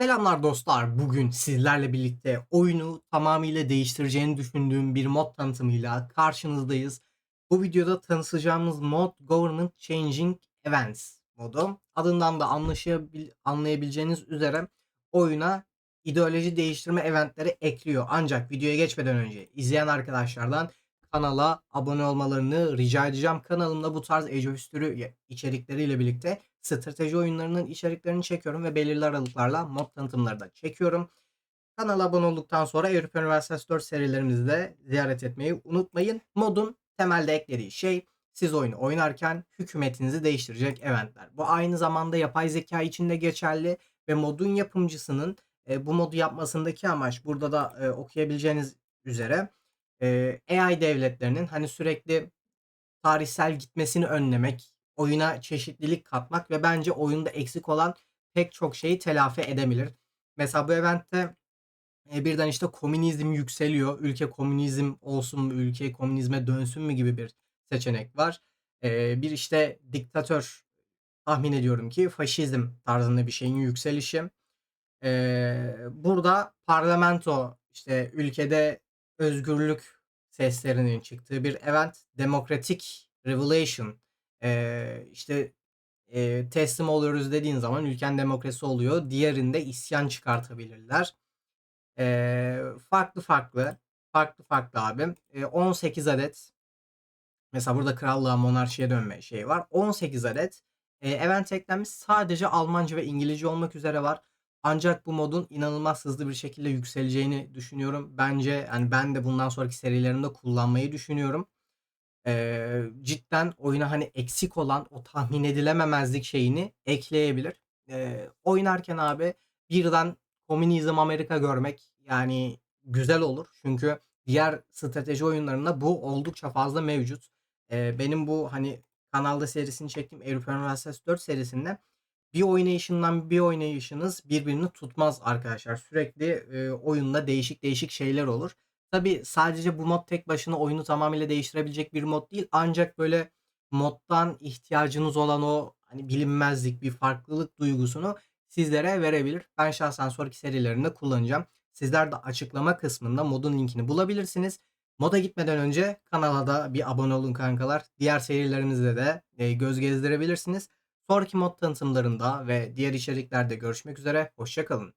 Selamlar dostlar. Bugün sizlerle birlikte oyunu tamamıyla değiştireceğini düşündüğüm bir mod tanıtımıyla karşınızdayız. Bu videoda tanıtacağımız mod Government Changing Events modu. Adından da anlayabileceğiniz üzere oyuna ideoloji değiştirme eventleri ekliyor. Ancak videoya geçmeden önce izleyen arkadaşlardan kanala abone olmalarını rica edeceğim. Kanalımda bu tarz Age of History içerikleriyle birlikte strateji oyunlarının içeriklerini çekiyorum ve belirli aralıklarla mod tanıtımları da çekiyorum. Kanala abone olduktan sonra Avrupa Üniversitesi 4 serilerimizi de ziyaret etmeyi unutmayın. Modun temelde eklediği şey siz oyunu oynarken hükümetinizi değiştirecek eventler. Bu aynı zamanda yapay zeka için de geçerli ve modun yapımcısının e, bu modu yapmasındaki amaç burada da e, okuyabileceğiniz üzere e, AI devletlerinin hani sürekli tarihsel gitmesini önlemek, oyuna çeşitlilik katmak ve bence oyunda eksik olan pek çok şeyi telafi edebilir. Mesela bu eventte e, birden işte komünizm yükseliyor. Ülke komünizm olsun mu, ülke komünizme dönsün mü gibi bir seçenek var. E, bir işte diktatör tahmin ediyorum ki faşizm tarzında bir şeyin yükselişi. Eee, burada parlamento, işte, ülkede özgürlük seslerinin çıktığı bir event. Democratic Revelation. Eee, işte, eee, teslim oluyoruz dediğin zaman ülken demokrasi oluyor. Diğerinde isyan çıkartabilirler. Eee, farklı farklı, farklı farklı abi. Eee, 18 adet mesela burada krallığa, monarşiye dönme şeyi var. 18 adet, eee, event eklenmiş. Sadece Almanca ve İngilizce olmak üzere var. Ancak bu modun inanılmaz hızlı bir şekilde yükseleceğini düşünüyorum. Bence, hani, ben de bundan sonraki serilerimde kullanmayı düşünüyorum. Eee, cidden oyuna, hani, eksik olan o tahmin edilememezlik şeyini ekleyebilir. Eee, oynarken abi birden komünizm Amerika görmek, yani, güzel olur. Çünkü diğer strateji oyunlarında bu oldukça fazla mevcut. Eee, benim bu, hani, kanalda serisini çektiğim Avrupa Üniversitesi 4 serisinde bir oynayışından bir oynayışınız birbirini tutmaz arkadaşlar. Sürekli, eee, oyunda değişik değişik şeyler olur. Tabii sadece bu mod tek başına oyunu tamamıyla değiştirebilecek bir mod değil. Ancak böyle moddan ihtiyacınız olan o, hani, bilinmezlik, bir farklılık duygusunu sizlere verebilir. Ben şahsen sonraki serilerinde kullanacağım. Sizler de açıklama kısmında modun linkini bulabilirsiniz. Moda gitmeden önce kanala da bir abone olun kankalar. Diğer serilerimizde de, eee, göz gezdirebilirsiniz. Sonraki mod tanıtımlarında ve diğer içeriklerde görüşmek üzere, hoşça kalın.